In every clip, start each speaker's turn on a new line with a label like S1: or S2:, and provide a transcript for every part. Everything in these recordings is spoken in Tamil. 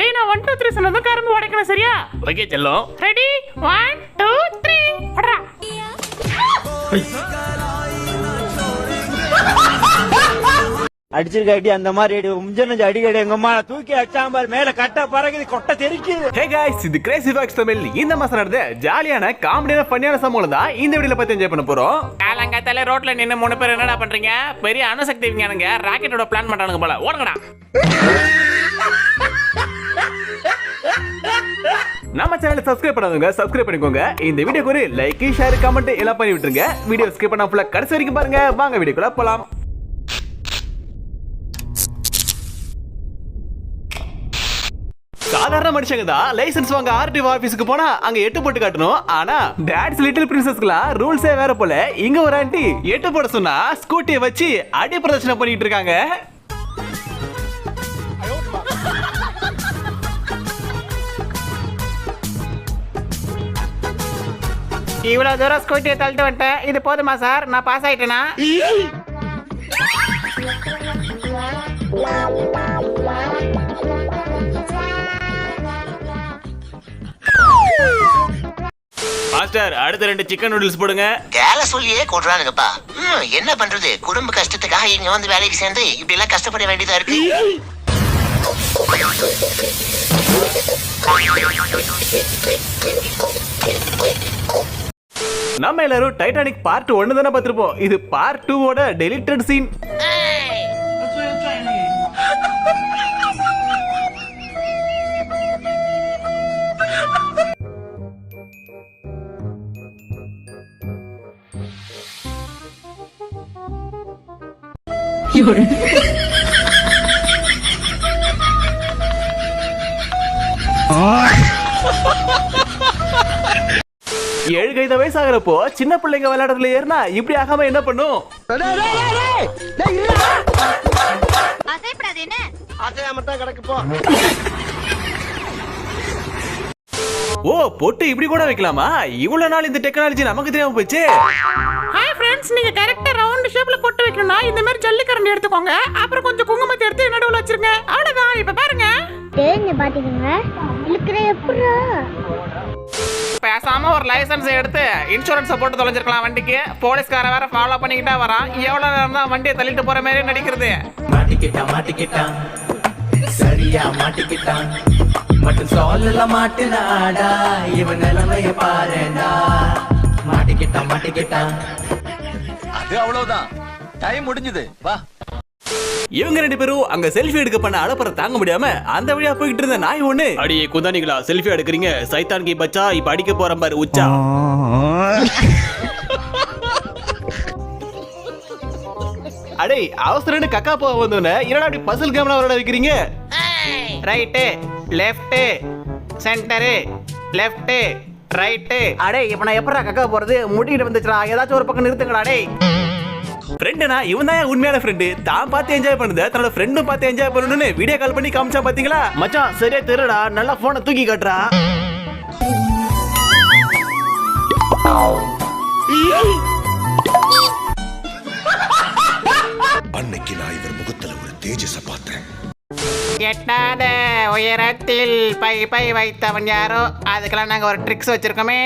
S1: டேய் நான் ஒன் டூ த்ரீ சொன்னதும் கரும்பு உடைக்கணும் சரியா?
S2: ஓகே செல்லம்.
S1: ரெடி ஒன் டூ த்ரீ உடறா
S3: அடிச்சிருக்காட்டி அந்த மாதிரி முஞ்சனஞ்சு அடிக்கடி எங்க அம்மா தூக்கி அடிச்சாம்பார் மேல கட்ட பறகுது கொட்டை தெரிக்குது.
S2: ஹே guys இது கிரேசி ஃபாக்ஸ் தமிழ். இந்த மாசம் நடந்த ஜாலியான காமெடியான ஃபன்னியான சம்பவம் தான் இந்த வீடியோல பத்தி என்ஜாய் பண்ண போறோம்.
S1: காலங்காத்தால ரோட்ல நின்னு மூணு பேர் என்னடா பண்றீங்க? பெரிய அணுசக்தி விஞ்ஞானங்க ராக்கெட்டோட பிளான் பண்றானுங்க போல. ஓடுங்கடா.
S2: நம்ம சேனல் சப்ஸ்கிரைப் பண்ணாதவங்க சப்ஸ்கிரைப் பண்ணிக்கோங்க. இந்த வீடியோக்கு ஒரு லைக் ஷேர் கமெண்ட் எல்லாம் பண்ணி விட்டுருங்க. வீடியோ ஸ்கிப் பண்ண ஃபுல்லாக கடைசி வரைக்கும் பாருங்க. வாங்க வீடியோக்குள்ள போலாம். சாதாரண மனுஷங்க தான். லைசென்ஸ் வாங்க ஆர்டிஓ ஆபீஸ்க்கு போனா அங்க எட்டு போட்டு காட்டணும். ஆனா டேட்ஸ் லிட்டில் பிரின்சஸ்க்குலாம் ரூல்ஸே வேற போல. இங்க ஒரு ஆண்டி எட்டு போட சொன்னா ஸ்கூட்டியை வச்சு அடி பிரதர்ஷனம் பண்ணிட்டு இருக்காங்க.
S1: இவ்வளவு தூரம் ஸ்கூட்டியை தள்ளிட்டு வந்துட்டேன். இது போதுமா சார்? நான் பாஸ் ஆயிட்டேனா?
S2: மாஸ்டர் அடுத்த ரெண்டு சிக்கன் நூடுல்ஸ் போடுங்க.
S4: வேலை சொல்லியே கொடுறானுங்கப்பா ம், என்ன பண்றது? குடும்ப கஷ்டத்துக்காக இங்க வந்து வேலைக்கு சேர்ந்து இப்படி எல்லாம் கஷ்டப்பட வேண்டியதா இருக்கு.
S2: நம்ம எல்லாரும் டைட்டானிக் பார்ட் ஒன்னு தானே பார்த்திருப்போம். இது பார்ட் டூவோட டெலிட்டட் சீன் ஏழு கைத வயசாகிறப்போ சின்ன பிள்ளைங்க விளையாடுறதுல ஏறினா இப்படி ஆகாம என்ன பண்ணும்? ஓ பொட்டு இப்படி கூட வைக்கலாமா? இவ்வளவு நாள் இந்த டெக்னாலஜி நமக்கு தெரியாம போச்சு
S1: ஹாய் ஃப்ரெண்ட்ஸ் நீங்க கரெக்டா ரவுண்ட் ஷேப்ல போட்டு வைக்கணும்னா இந்த மாதிரி ஜல்லிக்கரண்டி எடுத்துக்கோங்க. அப்புறம் கொஞ்சம் குங்குமத்தை எடுத்து நடுவுல வச்சிருங்க. அவ்வளவுதான் இப்ப பாருங்க.
S5: தெரிஞ்சு பாத்துக்கோங்க இழுக்கிற எப்படா?
S1: பேசாம ஒரு லைசென்ஸ் எடுத்து இன்சூரன்ஸை போட்டு தொலைஞ்சிருக்கலாம் வண்டிக்கு. போலீஸ்காரன் வேற ஃபாலோ பண்ணிக்கிட்டா வரான். எவ்வளவு நேரம் தான் வண்டியை தள்ளிட்டு போற மாதிரி நடிக்கிறது.
S6: மாட்டிக்கிட்டான் மாட்டிக்கிட்டான் சரியா மாட்டிக்கிட்டான். மட்டும் சொல்லல மாட்டினாடா. இவன் நிலைமைய பாருடா. மாட்டிக்கிட்டான் மாட்டிக்கிட்டான்.
S7: அது அவ்வளவுதான். டைம் முடிஞ்சது. வா.
S2: இவங்க ரெண்டு பேரும் அங்க செல்ஃபி எடுக்க பண்ண அலப்பற தாங்க முடியாம அந்த வழியா போயிட்டு இருந்த நாய் ஒண்ணு. அடி குந்தானிகளா செல்ஃபி எடுக்கிறீங்க. சைத்தான் கி பச்சா இப்ப அடிக்க போறேன் பாரு உச்சா. அடே அவசரன்னு கக்கா போக வந்தோன்னே என்னடா அப்படி பசில் கேம்லாம் விளையாட வைக்கிறீங்க?
S1: Right left centre left right அடே இப்ப நான் எப்படா கக்கா போறது? முடிக்கிட்டு வந்துச்சுடா ஏதாச்சும் ஒரு பக்கம் நிறுத்துங்களா டேய்.
S2: ஃப்ரெண்டுனா இவன் தான் உண்மையான ஃப்ரெண்டு தான் பார்த்து என்ஜாய் பண்ணுது. தன்னோட ஃப்ரெண்டும் பார்த்து என்ஜாய் பண்ணணும்னு வீடியோ கால் பண்ணி காமிச்சா பாத்தீங்களா? மச்சான் சரியா தெருடா நல்லா போனை தூக்கி காட்டுறா.
S8: அன்னைக்கு நான் இவர் முகத்துல ஒரு தேஜஸ பார்த்தேன்.
S1: எட்டாத உயரத்தில் பை பை வைத்தவன் யாரோ? அதுக்கெல்லாம் நாங்க ஒரு ட்ரிக்ஸ் வச்சிருக்கோமே.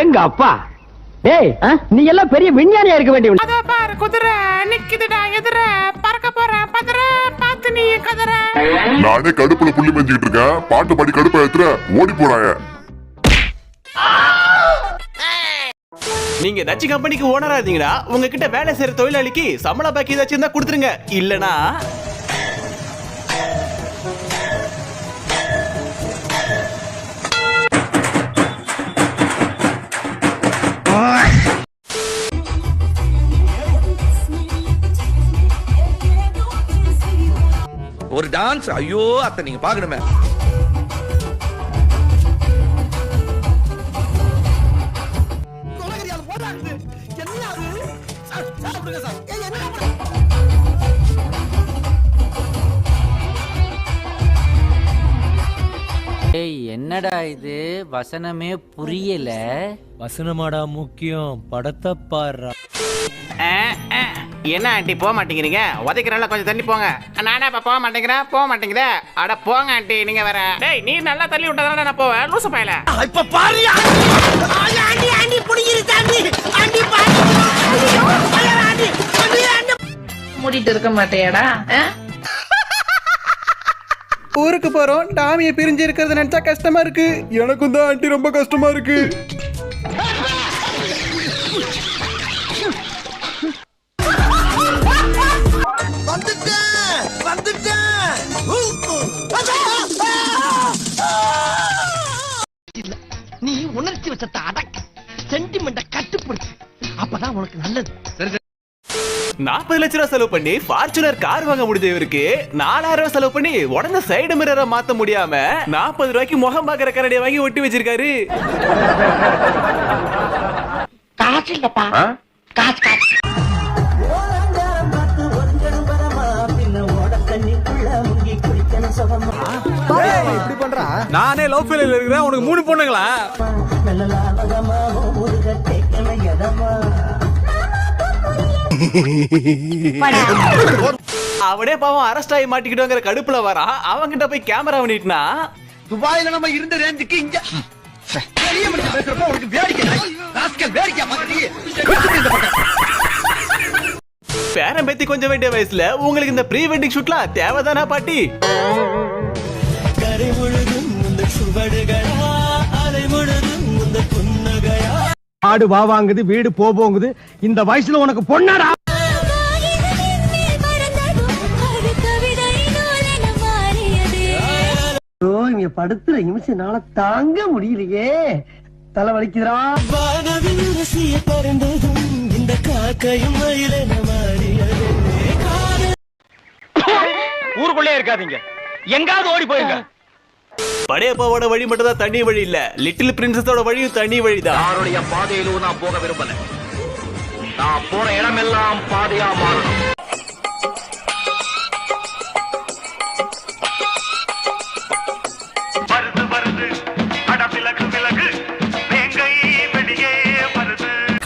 S3: எங்க அப்பா? டேய் நீ எல்லாம் பெரிய விஞ்ஞானியா இருக்க வேண்டிய
S1: அதோ பாரு குதிரை நிக்குதுடா எதிர. பறக்க போறேன். பதற பார்த்து நீ கதற.
S9: நானே கடுப்புல புள்ளி மெஞ்சிக்கிட்டு இருக்கேன். பாட்டு பாடி கடுப்பை ஏத்துற ஓடி போறாங்க
S2: நீங்க ஏதாச்சும் கம்பெனிக்கு ஓனரா இருந்தீங்கன்னா உங்ககிட்ட வேலை செய்யற தொழிலாளிக்கு சம்பள பாக்கி ஏதாச்சும் இருந்தா கொடுத்துருங்க. இல்லனா
S7: ஒரு டான்ஸ் ஐயோ அத்தை நீங்க பாக்கணுமே.
S6: என்னடா இது? வசனமே புரியல.
S10: வசனமாடா முக்கியம். படத்தை பாடுறா.
S1: ஆ, ஆ. என்ன ஆண்டி போக மாட்டேங்கிறீங்க? உதைக்கிறனால கொஞ்சம் தண்ணி போங்க. நானே இப்ப போக மாட்டேங்கிறேன் போக மாட்டேங்குதே. அட போங்க ஆண்டி நீங்க வேற. டேய் நீ நல்லா தள்ளி விட்டதால நான் போவேன். லூசு பயல.
S7: இப்ப பாரியா
S11: மூடிட்டு இருக்க மாட்டேயாடா
S2: ஊருக்கு போறோம். டாமியை பிரிஞ்சு இருக்கிறது நினைச்சா கஷ்டமா இருக்கு. எனக்கும் தான் ஆண்டி ரொம்ப கஷ்டமா இருக்கு.
S7: வந்துட்டேன் வந்துட்டேன்
S3: நீ உணர்ச்சி வச்சத்தை அடக்கு சென்டிமெண்ட கட்டுப்படுத்து. அப்பதான் உனக்கு நல்லது.
S2: நாற்பது லட்ச ரூபா செலவு பண்ணி ஃபார்ச்சுனர் கார் வாங்க முடிஞ்ச இவருக்கு. நாலாயிரம் ரூபாய் செலவு பண்ணி உடனே சைடு மிரரை மாத்த முடியாம நாற்பது ரூபாய்க்கு முகம் பாக்குற கரடியை வாங்கி ஒட்டி வச்சிருக்காரு.
S3: காசு இல்லப்பா. காசு காசு.
S2: நானே லவ் ஃபெயிலியர் இருக்கிறேன் உனக்கு மூணு பொண்ணுங்களா? அவனே பாவம் அரெஸ்ட் ஆகி மாட்டிக்கிட்டோங்கிற கடுப்புல வரான் அவன்கிட்ட போய் கேமரா பண்ணிட்டுனா
S7: துபாயில நம்ம இருந்த ரேஞ்சுக்கு இங்க. பெரிய மனுஷன் பேசுறப்ப உனக்கு வேடிக்கை ராஸ்கல் வேடிக்கை மாதிரி
S2: பேரன் பேத்தி கொஞ்சம் வேண்டிய வயசுல உங்களுக்கு இந்த ப்ரீ வெட்டிங் ஷூட்லாம் தேவைதானா பாட்டி?
S3: ஆடு வா வாங்குது வீடு போ போங்குது. இந்த வயசுல உனக்கு பொண்ணாடா? இங்க படுத்துற நிமிஷம்னால தாங்க முடியலையே. தலை வலிக்குதுடா. ஊருக்குள்ளே இருக்காதீங்க. எங்காவது ஓடி போயிருங்க.
S2: படையப்பாவோட வழி மட்டும் தான் தண்ணி வழி இல்ல. லிட்டில் பிரின்சஸோட வழியும் தண்ணி வழிதான்.
S7: யாருடைய பாதையிலும் நான் போக விரும்பல நான் போற இடமெல்லாம் பாதையா மாறணும்.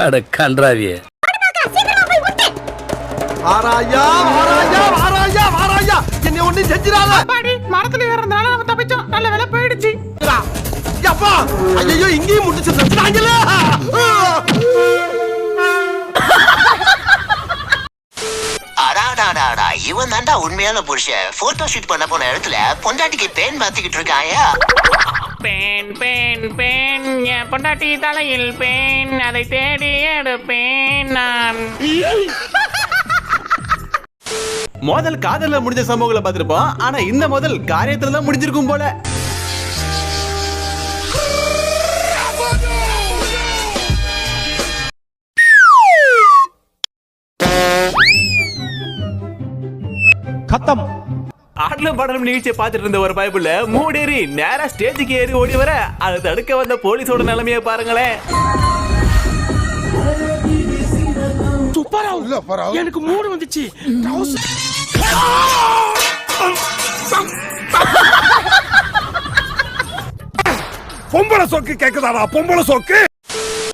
S10: அட கன்றாவியே.
S7: ஆராயா ஆராயா ஆராயா ஆராயா. என்னை ஒண்ணு செஞ்சிடாத.
S1: அப்பாடி மரத்துல ஏறதுனால நம்ம தப்பிச்சோம். நல்ல வேலை போயிடுச்சு.
S7: அப்பா ஐயோ இங்கேயும் முட்டிச்சு செஞ்சுட்டாங்களே
S4: அடாடாடாடா இவன் தான்டா உண்மையான புருஷன். போட்டோ ஷூட் பண்ண போன இடத்துல பொண்டாட்டிக்கு பேன் மாத்திக்கிட்டு இருக்காயா?
S1: பேன் பேன் பேன். என் பொண்டாட்டி தலையில் பேன். அதை தேடி எடுப்பேன் நான்.
S2: முதல் காதல்ல முடிஞ்ச சம்பவங்களை பார்த்திருப்போம். ஆனா இந்த முதல் காரியத்துல தான் முடிஞ்சிருக்கும் போல.
S3: கத்தம்.
S2: ஆடலும் பாடலும் நிகழ்ச்சியை பார்த்துட்டு இருந்த ஒரு பயப்புல மூடேறி நேரா ஸ்டேஜுக்கு ஏறி ஓடி வர அதை தடுக்க வந்த போலீஸோட நிலைமையை பாருங்களேன்.
S3: எனக்கு மூடு வந்துச்சு.
S8: பொம்பளை சொக்கு கேக்குதாடா? பொம்பளை சொக்கு?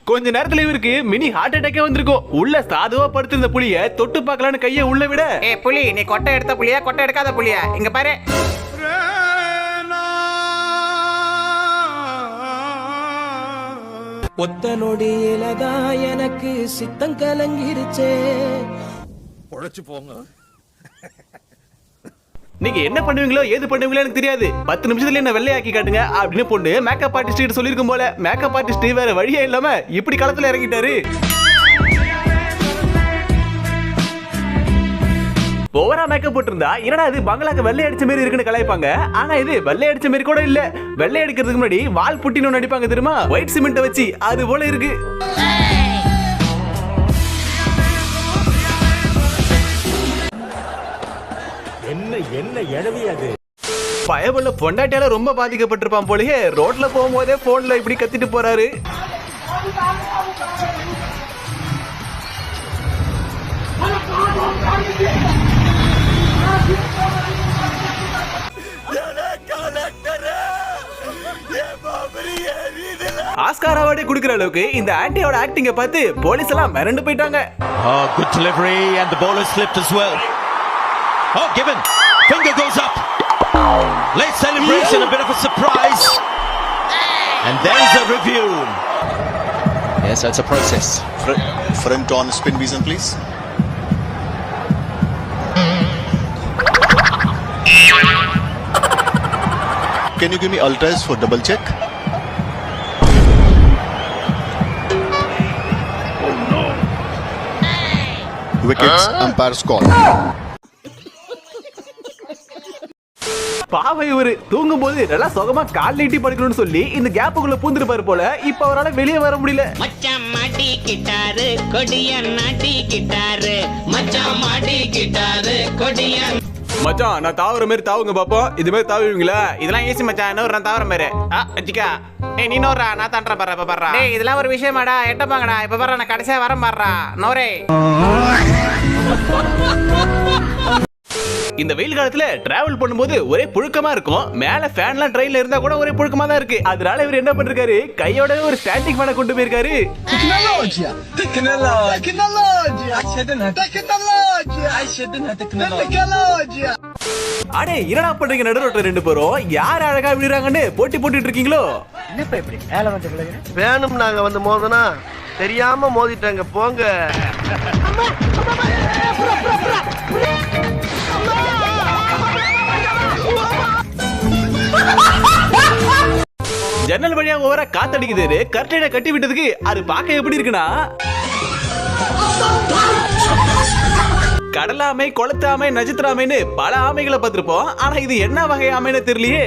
S2: கொஞ்ச நேரத்துல இவருக்கு மினி ஹார்ட் அட்டாக்கே வந்திருக்கும். உள்ள சாதுவா படுத்திருந்த புலிய தொட்டு பார்க்கலான்னு கையை உள்ள விட.
S1: ஏ புலி நீ கொட்டை எடுத்த புலியா? கொட்டை எடுக்காத புலியா? இங்க பாரு.
S6: ஒத்த நொடியிலதான் எனக்கு சித்தம் கலங்கிருச்சே.
S8: உழைச்சு போங்க.
S2: நீங்க என்ன பண்ணுவீங்களோ ஏது பண்ணுவீங்களோ எனக்கு தெரியாது. பத்து நிமிஷத்துல என்ன வெள்ளையாக்கி காட்டுங்க அப்படின்னு பொண்ணு மேக்கப் ஆர்டிஸ்ட் கிட்ட சொல்லிருக்கும் போல. மேக்கப் ஆர்டிஸ்ட் வேற வழியே இல்லாம இப்படி களத்துல இறங்கிட்டாரு. ஓவரா மேக்கப் போட்டிருந்தா என்னடா இது பங்களாக்கு வெள்ளை அடிச்ச மாதிரி இருக்குன்னு கலாய்ப்பாங்க. ஆனா இது வெள்ளை அடிச்ச மாதிரி கூட இல்ல. வெள்ளை அடிக்கிறதுக்கு முன்னாடி வால் புட்டின்னு நடிப்பாங்க தெரியுமா? ஒயிட் சிமெண்ட்டை வச்சு அது போல இருக்கு. பயபுள்ள பொண்டாட்டியால ரொம்ப பாதிக்கப்பட்டிருப்பான் போலயே ரோட்ல போகும்போதே போன்ல இப்படி கத்திட்டு போறாரு ஆஸ்கார் அவார்டே குடுக்குற அளவுக்கு இந்த ஆன்டியோட ஆக்டிங்க பார்த்து போலீஸ் எல்லாம் மிரண்டு போயிட்டாங்க
S8: delivery and the ball has slipped as well. Oh, given. Finger goes up. Late celebration, a bit of a surprise. And there's a review.
S7: Yes, that's a process.
S9: Front on spin reason please Can you give me ultras for double check? Oh no. Wickets, umpire's call.
S2: பாவை இவரு. தூங்கும் போது நல்லா சுகமா கால் நீட்டி படுக்கணும்னு சொல்லி இந்த கேப்புக்குள்ள பூந்துருப்பாரு போல. இப்ப அவரால் வெளியே வர முடியல.
S3: மச்சான் மாட்டி கிட்டாரு கொடியன் நாட்டி கிட்டாரு. மச்சான் மாட்டி கிட்டாரு கொடியன்.
S2: மச்சான் நான் தாவற மாதிரி தாவுங்க பாப்போம் இது மாதிரி தாவுவீங்களா?
S1: இதெல்லாம் ஈஸி மச்சான் இன்னொரு நான் தவிர மாரு. ஆ வச்சுக்கா. ஏய் நீ நோறா நான் தாண்டற பாரு இப்ப பாரு டேய் இதெல்லாம் ஒரு விஷயமாடா. எட்ட பாங்கடா. இப்ப பாரு நான் கடைசியா வர மாறா நோரே.
S2: இந்த வெயில் காலத்துல டிராவல் பண்ணும்போது ஒரே புழுக்கமா இருக்கும். மேல ஃபேன்லாம் ட்ரெயின்ல இருந்தா கூட ஒரே புழுக்கமா தான் இருக்கு. அதனால இவர் என்ன பண்ணிருக்காரு? கையோட ஒரு ஸ்டாண்டிங் ஃபேனை கொண்டு போயிருக்காரு! அடே என்னடா பண்றீங்க நடுரோட்ட ரெண்டு பேரும்? யார் அழகா விடுறாங்கன்னு போட்டி போட்டுட்டு இருக்கீங்களோ?
S7: வேணும் நாங்க வந்து மோதனா. தெரியாம மோதிட்டாங்க. போங்க.
S2: ஜன்னல் வழியா ஓவர காத்தடிக்குது கர்டைனை கட்டி விட்டதுக்கு அது பார்க்க எப்படி இருக்குன்னா? கடலாமை கொளத்தாமை நட்சத்திராமைன்னு பல ஆமைகளை பார்த்திருப்போம். ஆனா இது என்ன வகை ஆமைன்னு தெரியலையே.